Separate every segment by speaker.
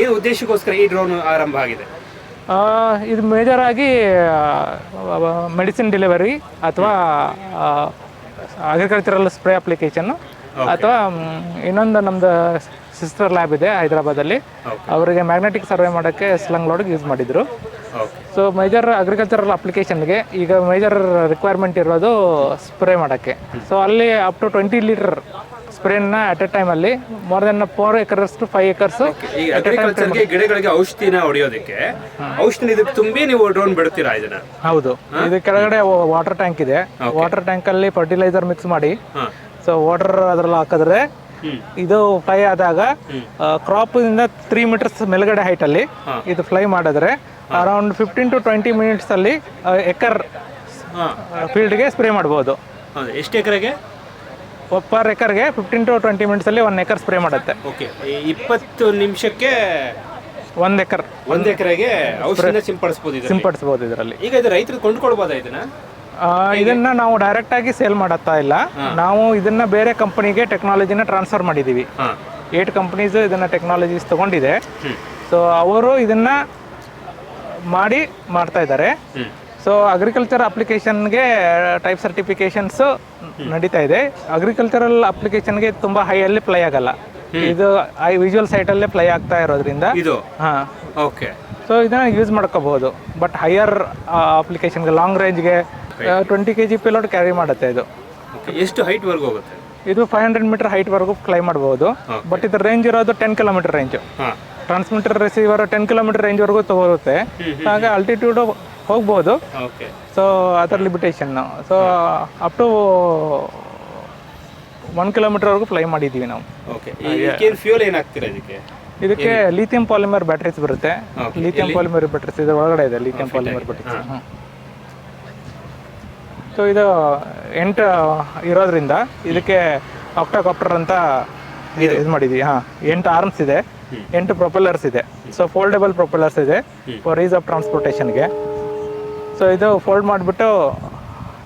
Speaker 1: ಏನು ಉದ್ದೇಶಕ್ಕೋಸ್ಕರ ಈ ಡ್ರೋನ್ ಆರಂಭ ಆಗಿದೆ?
Speaker 2: ಇದು ಮೇಜರ್ ಆಗಿ ಮೆಡಿಸಿನ್ ಡೆಲಿವರಿ ಅಥವಾ ಅಗ್ರಿಕಲ್ಚರಲ್ ಸ್ಪ್ರೇ ಅಪ್ಲಿಕೇಶನ್ ಅಥವಾ ಇನ್ನೊಂದು ನಮ್ದು ಸಿಸ್ಟರ್ ಲ್ಯಾಬ್ ಇದೆ ಹೈದರಾಬಾದಲ್ಲಿ. ಅವರಿಗೆ ಮ್ಯಾಗ್ನೆಟಿಕ್ ಸರ್ವೆ ಮಾಡೋಕ್ಕೆ ಸ್ಲಂಗ್ ಲೋಡ್ಗೆ ಯೂಸ್ ಮಾಡಿದ್ರು. ಸೊ ಮೇಜರ್ ಅಗ್ರಿಕಲ್ಚರಲ್ ಅಪ್ಲಿಕೇಶನ್ಗೆ ಈಗ ಮೇಜರ್ ರಿಕ್ವೈರ್ಮೆಂಟ್ ಇರೋದು ಸ್ಪ್ರೇ ಮಾಡೋಕ್ಕೆ. ಸೊ ಅಲ್ಲಿ ಅಪ್ ಟು ಟ್ವೆಂಟಿ ಲೀಟರ್ ಸ್ಪ್ರೇನ ಅಟ್ ಎ ಅಲ್ಲಿ more than four acres to five acres
Speaker 1: ಅಗ್ರಿಕಲ್ಚರ್ಗೆ ಗಿಡಗಳಿಗೆ ಔಷಧಿನ ಹೊಡೆಯೋದಕ್ಕೆ ಔಷಧಿ ಇದಕ್ಕೆ ತುಂಬಿ ನೀವು ಡ್ರೋನ್ ಬಿಡ್ತೀರಾ ಇದನ್ನ?
Speaker 2: ಹೌದು. ಇದು ಕೆಳಗಡೆ ವಾಟರ್ ಟ್ಯಾಂಕ್ ಇದೆ. ವಾಟರ್ ಟ್ಯಾಂಕ್ ಅಲ್ಲಿ ಫರ್ಟಿಲೈಸರ್ ಮಿಕ್ಸ್ ಮಾಡಿ. ಸೊ ವಾಟರ್ ಅದ್ರಲ್ಲಿ ಹಾಕಿದ್ರೆ ಇದು ಫ್ಲೈ ಆದಾಗ ಕ್ರಾಪ್ ಇಂದ ತ್ರೀ ಮೀಟರ್ಸ್ ಮೇಲ್ಗಡೆ ಹೈಟ್ ಅಲ್ಲಿ ಇದು ಫ್ಲೈ ಮಾಡಿದ್ರೆ around fifteen to twenty minutes ಅಲ್ಲಿ ಎಕರ್ ಫೀಲ್ಡ್ಗೆ ಸ್ಪ್ರೇ ಮಾಡ್ಬೋದು.
Speaker 1: ಹೌದು. ಎಷ್ಟು ಎಕರೆಗೆ?
Speaker 2: ಪರ್ ಎಕರ್ಗೆ ಫಿಫ್ಟೀನ್ ಟು ಟ್ವೆಂಟಿ ಮಿನಿಟ್ಸ್ ಅಲ್ಲಿ ಒನ್ ಎಕರ್ ಸ್ಪ್ರೇ ಮಾಡುತ್ತೆ.
Speaker 1: ಓಕೆ ಇಪ್ಪತ್ತು ನಿಮಿಷಕ್ಕೆ
Speaker 2: ಒಂದು ಎಕರ್.
Speaker 1: ಒಂದು ಎಕರೆಗೆ ಔಷಧ ಸಿಂಪಡಿಸಬಹುದು
Speaker 2: ಸಿಂಪಡಿಸ್ಬೋದು ಇದರಲ್ಲಿ.
Speaker 1: ಈಗ ಇದು ರೈತರು ಕೊಂಡ್ಕೊಳ್ಬೋದಾ ಇದನ್ನ?
Speaker 2: ಆ, ಇದನ್ನ ನಾವು ಡೈರೆಕ್ಟ್ ಆಗಿ ಸೇಲ್ ಮಾಡತ್ತಾ ಇಲ್ಲ. ನಾವು ಇದನ್ನ ಬೇರೆ ಕಂಪನಿಗೆ ಟೆಕ್ನಾಲಜಿನ ಟ್ರಾನ್ಸ್ಫರ್ ಮಾಡಿದೀವಿ.
Speaker 1: ಹಾ.
Speaker 2: ಏಟ್ ಕಂಪನೀಸ್ ಇದನ್ನ ಟೆಕ್ನಾಲಜೀಸ್ ತಗೊಂಡಿದೆ. ಸೊ ಅವರು ಇದನ್ನ ಮಾಡಿ ಮಾಡ್ತಾ ಇದ್ದಾರೆ.
Speaker 1: ಹ್ಮ್.
Speaker 2: ಸೊ ಅಗ್ರಿಕಲ್ಚರ್ ಅಪ್ಲಿಕೇಶನ್ಗೆ ಟೈಪ್ ಸರ್ಟಿಫಿಕೇಶನ್ಸ್ ನಡೀತಾ ಇದೆ. ಅಗ್ರಿಕಲ್ಚರಲ್ ಅಪ್ಲಿಕೇಶನ್ಗೆ ತುಂಬ ಹೈಯಲ್ಲಿ ಪ್ಲೈ ಆಗಲ್ಲ. ಇದು ಐ ವಿಜುವಲ್ ಸೈಟಲ್ಲೇ ಪ್ಲೈ ಆಗ್ತಾ ಇರೋದ್ರಿಂದ.
Speaker 1: ಇದು?
Speaker 2: ಹಾಂ.
Speaker 1: ಓಕೆ
Speaker 2: ಸೊ ಇದನ್ನ ಯೂಸ್ ಮಾಡ್ಕೋಬಹುದು. ಬಟ್ ಹೈಯರ್ ಅಪ್ಲಿಕೇಶನ್ಗೆ long ರೇಂಜ್ಗೆ twenty K G payload carry ಮಾಡುತ್ತೆ ಇದು.
Speaker 1: ಎಷ್ಟು ಹೈಟ್ ವರ್ಗು ಹೋಗುತ್ತೆ?
Speaker 2: ಇದು ಫೈವ್ ಹಂಡ್ರೆಡ್ ಮೀಟರ್ ಹೈಟ್ವರೆಗೂ ಕ್ಲೈ ಮಾಡಬಹುದು. ಬಟ್ ಇದ್ರ ರೇಂಜ್ ಇರೋದು ಟೆನ್ ಕಿಲೋಮೀಟರ್ ರೇಂಜ್
Speaker 1: ಹಾ.
Speaker 2: ಟ್ರಾನ್ಸ್ಮಿಟರ್ ರಿಸೀವರ್ ಟೆನ್ ಕಿಲೋಮೀಟರ್ ರೇಂಜ್ವರೆಗೂ ತಗೋರುತ್ತೆ ಹಾಗೆ ಅಲ್ಟಿಟ್ಯೂಡ್ ಹೋಗ್ಬೋದು.
Speaker 1: ಓಕೆ.
Speaker 2: ಸೊ ಅದರ limitation so up to one ಕಿಲೋಮೀಟರ್ವರೆಗೂ fly ಮಾಡಿದ್ದೀವಿ ನಾವು.
Speaker 1: ಓಕೆ. ಫ್ಯೂಲ್ ಏನಾಗ್ತೀರಾ ಇದಕ್ಕೆ?
Speaker 2: ಇದಕ್ಕೆ ಲಿಥಿಯಂ ಪಾಲಿಮರ್ ಬ್ಯಾಟ್ರೀಸ್ ಬರುತ್ತೆ. ಲಿಥಿಯಂ ಪಾಲಿಮರ್ ಬ್ಯಾಟ್ರೀಸ್ ಇದು ಒಳಗಡೆ ಇದೆ ಲಿಥಿಯಂ ಪಾಲಿಮರ್ ಬ್ಯಾಟ್ರೀಸ್ ಸೊ ಇದು ಎಂಟು ಇರೋದ್ರಿಂದ ಇದಕ್ಕೆ ಆಕ್ಟಾಕಾಪ್ಟರ್ ಅಂತ ಇದು. ಮಾಡಿದ್ವಿ. ಹಾಂ. ಎಂಟು ಆರ್ಮ್ಸ್ ಇದೆ. ಎಂಟು ಪ್ರೊಪೆಲ್ಲರ್ಸ್ ಇದೆ. ಸೊ ಫೋಲ್ಡಬಲ್ ಪ್ರೊಪೆಲ್ಲರ್ಸ್ ಇದೆ ಫಾರ್ ಈಸ್ ಆಫ್ ಟ್ರಾನ್ಸ್ಪೋರ್ಟೇಷನ್ಗೆ ಸೊ ಇದು ಫೋಲ್ಡ್ ಮಾಡಿಬಿಟ್ಟು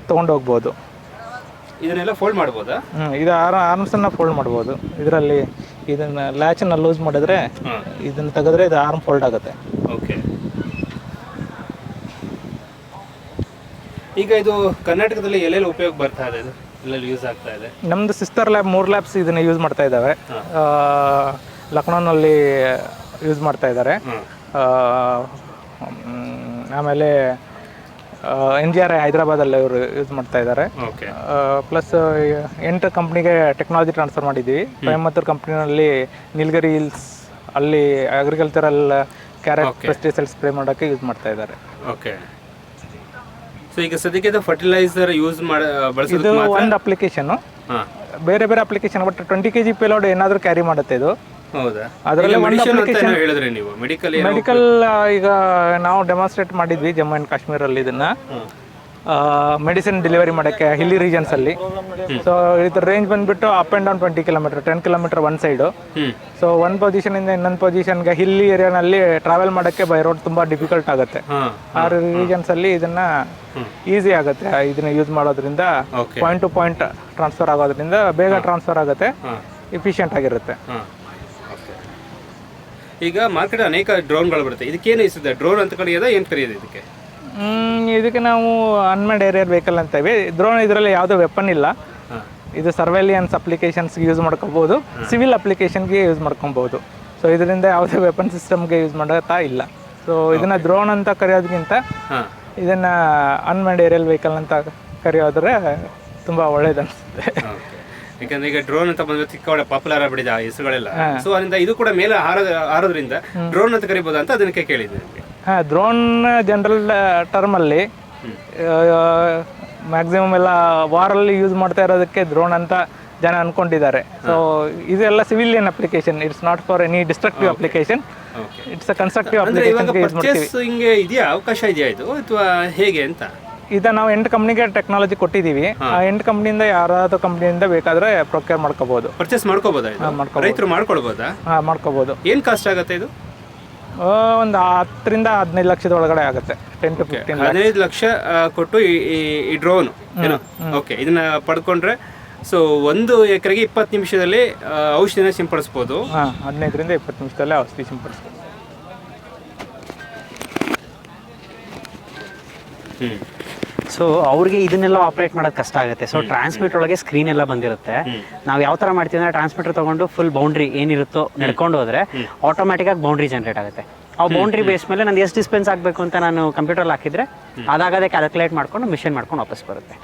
Speaker 2: ತೊಗೊಂಡೋಗ್ಬೋದು
Speaker 1: ಇದನ್ನೆಲ್ಲ ಫೋಲ್ಡ್ ಮಾಡ್ಬೋದಾ?
Speaker 2: ಹ್ಞೂ ಇದು ಆರ್ ಆರ್ಮ್ಸನ್ನು ಫೋಲ್ಡ್ ಮಾಡ್ಬೋದು. ಇದರಲ್ಲಿ ಇದನ್ನು ಲ್ಯಾಚನ್ನು ಲೂಸ್ ಮಾಡಿದ್ರೆ ಇದನ್ನು ತೆಗೆದ್ರೆ ಇದು ಆರ್ಮ್ ಫೋಲ್ಡ್ ಆಗುತ್ತೆ.
Speaker 1: ಓಕೆ ಈಗ ಇದು ಕರ್ನಾಟಕದಲ್ಲಿ ಎಲ್ಲೆಲ್ಲಿ ಉಪಯೋಗ ಬರ್ತಾ ಇದೆ ಇದು? ಎಲ್ಲೆಲ್ಲಿ ಯೂಸ್ ಆಗ್ತಾ ಇದೆ?
Speaker 2: ನಮ್ಮದು ಸಿಸ್ಟರ್ ಲ್ಯಾಬ್ ಮೂರು ಲ್ಯಾಬ್ಸ್ ಇದನ್ನು ಯೂಸ್ ಮಾಡ್ತಾ ಇದ್ದಾವೆ ಲಕ್ನೋನಲ್ಲಿ ಯೂಸ್ ಮಾಡ್ತಾ ಇದ್ದಾರೆ ಆಮೇಲೆ ಎನ್ ಜಿ ಆರ್ ಐ ಹೈದರಾಬಾದಲ್ಲಿ ಅವರು ಯೂಸ್ ಮಾಡ್ತಾ ಇದ್ದಾರೆ. ಪ್ಲಸ್ ಎಂಟು ಕಂಪ್ನಿಗೆ ಟೆಕ್ನಾಲಜಿ ಟ್ರಾನ್ಸ್ಫರ್ ಮಾಡಿದ್ದೀವಿ. ಕೊಯಮತ್ತೂರು ಕಂಪ್ನಿನಲ್ಲಿ ನೀಲಗಿರಿ ಹಿಲ್ಸ್ ಅಲ್ಲಿ ಅಗ್ರಿಕಲ್ಚರಲ್ ಕ್ಯಾರೆಟ್ ಪೆಸ್ಟಿಸೈಡ್ ಸ್ಪ್ರೇ ಮಾಡೋಕ್ಕೆ ಯೂಸ್ ಮಾಡ್ತಾ ಇದ್ದಾರೆ.
Speaker 1: ಓಕೆ. ಸೊ ಈಗ ಸದ್ಯಕ್ಕೆ ಇದು ಫರ್ಟಿಲೈಸರ್ ಯೂಸ್ ಮಾಡಿ
Speaker 2: ಇದು ಒಂದು ಅಪ್ಲಿಕೇಶನ್ ಬೇರೆ ಬೇರೆ application but twenty K G payload ಏನಾದರೂ ಕ್ಯಾರಿ ಮಾಡುತ್ತೆ ಇದು?
Speaker 1: ಹೌದಾ?
Speaker 2: ಅದರಲ್ಲಿ ಒಂದು
Speaker 1: ನೀವು. ಮೆಡಿಕಲ್
Speaker 2: ಮೆಡಿಕಲ್ ಈಗ ನಾವು ಡೆಮಾನ್ಸ್ಟ್ರೇಟ್ ಮಾಡಿದ್ವಿ ಜಮ್ಮು ಆ್ಯಂಡ್ ಕಾಶ್ಮೀರಲ್ಲಿ ಇದನ್ನ. ಮೆಡಿಸಿನ್ ಡೆಲಿವರಿ ಮಾಡೋಕ್ಕೆ ಹಿಲ್ಲಿ ರೀಜನ್ಸ್ ಅಲ್ಲಿ. ಸೊ ಇದ್ರ ರೇಂಜ್ ಬಂದ್ಬಿಟ್ಟು up and down twenty kilometre ten kilometre one side so ಒಂದು ಪೊಸಿಷನಿಂದ ಇನ್ನೊಂದು ಪೊಸಿಷನ್ಗೆ ಹಿಲ್ಲಿ ಏರಿಯಾನಲ್ಲಿ ಟ್ರಾವೆಲ್ ಮಾಡೋಕ್ಕೆ ಬೈ ರೋಡ್ ತುಂಬ ಡಿಫಿಕಲ್ಟ್ ಆಗುತ್ತೆ. ಆ ರೀಜನ್ಸ್ ಅಲ್ಲಿ ಇದನ್ನ ಈಸಿ ಆಗುತ್ತೆ. ಇದನ್ನ ಯೂಸ್ ಮಾಡೋದ್ರಿಂದ ಪಾಯಿಂಟ್ ಟು ಪಾಯಿಂಟ್ ಟ್ರಾನ್ಸ್ಫರ್ ಆಗೋದ್ರಿಂದ ಬೇಗ ಟ್ರಾನ್ಸ್ಫರ್ ಆಗುತ್ತೆ.
Speaker 1: ಹಾಂ.
Speaker 2: ಎಫಿಷಿಯಂಟ್ ಆಗಿರುತ್ತೆ.
Speaker 1: ಈಗ ಮಾರ್ಕೆಟ್ ಅನೇಕ ಡ್ರೋನ್ಗಳು ಬರುತ್ತೆ. ಇದಕ್ಕೇನು ಇಸ್ತದೆ ಡ್ರೋನ್ ಅಂತ ಕರೆಯೋದಾ ಏನು ಕರೆಯೋದು ಇದಕ್ಕೆ?
Speaker 2: ಇದಕ್ಕೆ ನಾವು ಅನ್ಮೆಡ್ ಏರಿಯರ್ ವೆಹಿಕಲ್ ಅಂತೇವೆ. ಡ್ರೋನ್ ಇದರಲ್ಲಿ ಯಾವುದೋ ವೆಪನ್ ಇಲ್ಲ. ಇದು ಸರ್ವೆಲಿಯನ್ಸ್ ಅಪ್ಲಿಕೇಶನ್ಸ್ಗೆ ಯೂಸ್ ಮಾಡ್ಕೋಬೋದು. ಸಿವಿಲ್ ಅಪ್ಲಿಕೇಶನ್ಗೆ ಯೂಸ್ ಮಾಡ್ಕೊಬೋದು. ಸೊ ಇದರಿಂದ ಯಾವುದೇ ವೆಪನ್ ಸಿಸ್ಟಮ್ಗೆ ಯೂಸ್ ಮಾಡೋತಾ ಇಲ್ಲ. ಸೊ ಇದನ್ನ ಡ್ರೋನ್ ಅಂತ ಕರೆಯೋದಕ್ಕಿಂತ ಇದನ್ನ ಅನ್ಮಂಡ್ ಏರಿಯಲ್ ವೆಹಿಕಲ್ ಅಂತ ಕರೆಯೋದ್ರೆ ತುಂಬ ಒಳ್ಳೇದು ಅನಿಸುತ್ತೆ
Speaker 1: ಓಕೆ ಯಾಕಂದ್ರೆ ಈಗ ಡ್ರೋನ್ ಅಂತ ಬಂದ್ರೆ ಚಿಕ್ಕ ಒಳ್ಳೆ ಪಾಪ್ಯುಲರ್ ಆಗ್ಬಿಟ್ಟಿದೆ ಆ ಹೆಸರುಗಳೆಲ್ಲ. ಸೊ ಅದರಿಂದ ಇದು ಕೂಡ ಮೇಲೆ ಹಾರೋದ ಹಾರೋದ್ರಿಂದ ಡ್ರೋನ್ ಅಂತ ಕರಿಬೋದು ಅಂತ ಅದಕ್ಕೆ ಕೇಳಿದ್ದೆ
Speaker 2: ಹಾ ಡ್ರೋನ್ ಜನರಲ್ ಟರ್ಮಲ್ಲಿ ಮ್ಯಾಕ್ಸಿಮಮ್ ಎಲ್ಲ ವಾರಲ್ಲಿ ಯೂಸ್ ಮಾಡ್ತಾ ಇರೋದಕ್ಕೆ ಡ್ರೋನ್ ಅಂತ ಜನ ಅನ್ಕೊಂಡಿದ್ದಾರೆ. ಸೊ ಇದೆಲ್ಲ civilian application it's not for any destructive application it's a constructive
Speaker 1: purchase ಇದೆಯಾ? ಅವಕಾಶ ಇದೆಯಾ ಇದು? ಅಥವಾ ಹೇಗೆ ಅಂತ?
Speaker 2: ಈಗ ನಾವು ಎಂಟು ಕಂಪ್ನಿಗೆ ಟೆಕ್ನಾಲಜಿ ಕೊಟ್ಟಿದ್ದೀವಿ ಆ ಎಂಟು ಕಂಪ್ನಿಯಿಂದ ಯಾರಾದ್ರೂ ಕಂಪ್ನಿಯಿಂದ ಬೇಕಾದ್ರೆ ಪ್ರೊಕ್ಯೂರ್ ಮಾಡ್ಕೋಬಹುದು
Speaker 1: ಪರ್ಚೇಸ್ ಮಾಡ್ಕೋಬೋದಾ ಇದು? ರೈತರು ಮಾಡ್ಕೊಳ್ಬೋದಾ?
Speaker 2: ಹಾಂ ಮಾಡ್ಕೋಬೋದು.
Speaker 1: ಏನ್ ಕಾಸ್ಟ್ ಆಗುತ್ತೆ ಇದು?
Speaker 2: ಒಂದು ಹತ್ತರಿಂದ ಹದಿನೈದು ಲಕ್ಷದ ಒಳಗಡೆ ಆಗುತ್ತೆ. ಟೆನ್ ಟು ಫಿಫ್ಟೀನ್
Speaker 1: ಹದಿನೈದು ಲಕ್ಷ ಆ, ಕೊಟ್ಟು ಈ- ಈ- ಈ ಡ್ರೋನ್ ಏನು? ಓಕೆ ಇದನ್ನ ಪಡ್ಕೊಂಡ್ರೆ ಸೊ ಒಂದು ಎಕರೆಗೆ ಇಪ್ಪತ್ತು ನಿಮಿಷದಲ್ಲಿ ಆ, ಔಷಧಿನ ಸಿಂಪಡಿಸ್ಬೋದು.
Speaker 2: ಹಾಂ ಹದಿನೈದರಿಂದ ಇಪ್ಪತ್ತು ನಿಮಿಷದಲ್ಲೇ ಔಷಧಿ ಸಿಂಪಡಿಸ್ಬೋದು.
Speaker 1: ಹ್ಮ್.
Speaker 3: ಸೊ ಅವ್ರಿಗೆ ಇದನ್ನೆಲ್ಲ ಆಪರೇಟ್ ಮಾಡೋದು ಕಷ್ಟ ಆಗುತ್ತೆ. ಸೊ ಟ್ರಾನ್ಸ್ಮಿಟರ್ ಒಳಗೆ ಸ್ಕ್ರೀನ್ ಎಲ್ಲ ಬಂದಿರುತ್ತೆ. ನಾವು ಯಾವ ತರ ಮಾಡ್ತೀವಿ ಅಂದ್ರೆ ಟ್ರಾನ್ಸ್ಮಿಟರ್ ತಗೊಂಡು ಫುಲ್ ಬೌಂಡ್ರಿ ಏನಿರುತ್ತೋ ನಡ್ಕೊಂಡು ಹೋದ್ರೆ ಆಟೋಮ್ಯಾಟಿಕ್ ಆಗಿ ಬೌಂಡ್ರಿ ಜನರೇಟ್ ಆಗುತ್ತೆ. ಆ ಬೌಂಡ್ರಿ ಬೇಸ್ ಮೇಲೆ ನಾನು ಎಷ್ಟು ಡಿಸ್ಪೆನ್ಸ್ ಆಗಬೇಕು ಅಂತ ನಾನು ಕಂಪ್ಯೂಟರ್ ಹಾಕಿದ್ರೆ ಅದಾಗದೇ ಕ್ಯಾಲ್ಕುಲೇಟ್ ಮಾಡ್ಕೊಂಡು ಮಿಷನ್ ಮಾಡ್ಕೊಂಡು ವಾಪಸ್ ಬರುತ್ತೆ.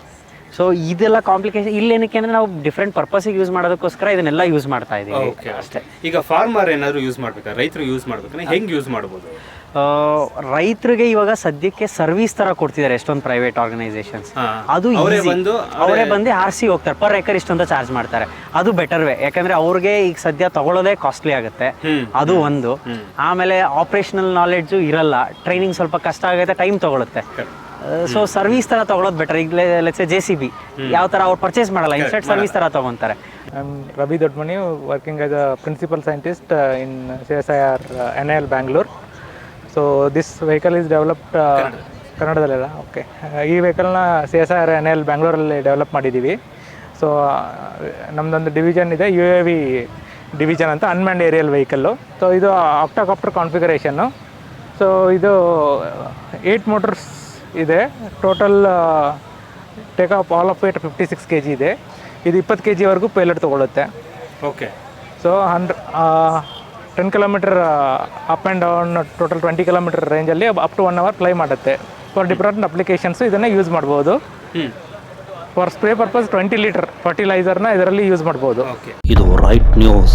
Speaker 3: ಸೊ ಇದೆಲ್ಲ ಕಾಂಪ್ಲಿಕೇಶನ್ ಇಲ್ಲೇನಕ್ಕೆ ಅಂದ್ರೆ ನಾವು ಡಿಫ್ರೆಂಟ್ ಪರ್ಪಸ್ಗೆ ಯೂಸ್ ಮಾಡೋದಕ್ಕೋಸ್ಕರ ಇದನ್ನೆಲ್ಲ ಯೂಸ್ ಮಾಡ್ತಾ ಇದೀವಿ.
Speaker 1: ಓಕೆ ಅಷ್ಟೇ ಈಗ ಫಾರ್ಮರ್ ಏನಾದ್ರು ಯೂಸ್ ಮಾಡ್ಬೇಕಾ? ರೈತರು ಯೂಸ್ ಮಾಡ್ಬೇಕಂದ್ರೆ ಹೆಂಗ್ ಯೂಸ್ ಮಾಡ್ಬೋದು?
Speaker 3: ಆ, ರೈತರಿಗೆ ಇವಾಗ ಸದ್ಯಕ್ಕೆ ಸರ್ವಿಸ್ ತರ ಕೊಡ್ತಿದ್ದಾರೆ ಎಷ್ಟೊಂದು ಪ್ರೈವೇಟ್ ಆರ್ಗನೈಸೇಷನ್ಸ್ ಅದು
Speaker 1: ಅವರೇ ಬಂದು
Speaker 3: ಅವರೇ ಬಂದು ಆರ್ಸಿ ಹೋಗ್ತಾರೆ. ಪರ್ ಎಕರ್ ಇಷ್ಟೊಂದು ಚಾರ್ಜ್ ಮಾಡ್ತಾರೆ. ಅದು ಬೆಟರ್ ವೇ ಯಾಕಂದ್ರೆ ಅವ್ರಿಗೆ ಈಗ ಸದ್ಯ ತಗೊಳ್ಳೋದೇ ಕಾಸ್ಟ್ಲಿ ಆಗುತ್ತೆ. ಅದು ಒಂದು. ಆಮೇಲೆ ಆಪರೇಷನಲ್ ನಾಲೆಡ್ಜು ಇರಲ್ಲ. ಟ್ರೈನಿಂಗ್ ಸ್ವಲ್ಪ ಕಷ್ಟ ಆಗುತ್ತೆ ಟೈಮ್ ತಗೊಳುತ್ತೆ. ಸೊ ಸರ್ವಿಸ್ ತರ ತಗೊಳ್ಳೋದು ಬೆಟರ್ ಈಗ ಲೆಟ್ಸ್ ಜೆ ಸಿ ಬಿ ಯಾವ ತರ ಅವ್ರು ಪರ್ಚೇಸ್ ಮಾಡಲ್ಲ ಇನ್ಸ್ಟೆಂಟ್ ಸರ್ವಿಸ್ ತರ ತಗೊಂತಾರೆ.
Speaker 2: I'm working as a principal scientist in C S I R N I L Bangalore so this vehicle is developed ಕನ್ನಡದಲ್ಲೆಲ್ಲ okay ಈ ವೆಹಿಕಲ್ನ C S I R N L ಬ್ಯಾಂಗ್ಳೂರಲ್ಲಿ develop ಮಾಡಿದ್ದೀವಿ so ನಮ್ಮದೊಂದು division ಇದೆ U A V division ಅಂತ unmanned aerial vehicle so ಇದು octocopter configuration so ಇದು eight motors ಇದೆ. Total take off all of eight fifty six K G ಇದೆ. ಇದು ಇಪ್ಪತ್ತು ಕೆ ಜಿವರೆಗೂ pilot ತೊಗೊಳುತ್ತೆ
Speaker 1: okay
Speaker 2: so hundred ten kilometre up and down total twenty kilometre ರೇಂಜಲ್ಲಿ up to one hour fly ಮಾಡುತ್ತೆ. For different applications ಇದನ್ನು use ಮಾಡ್ಬೋದು.
Speaker 1: ಹ್ಮ್.
Speaker 2: For spray purpose twenty litre ಫರ್ಟಿಲೈಸರ್ನ ಇದರಲ್ಲಿ use ಮಾಡ್ಬೋದು.
Speaker 1: ಓಕೆ
Speaker 4: ಇದು ರೈಟ್ ನ್ಯೂಸ್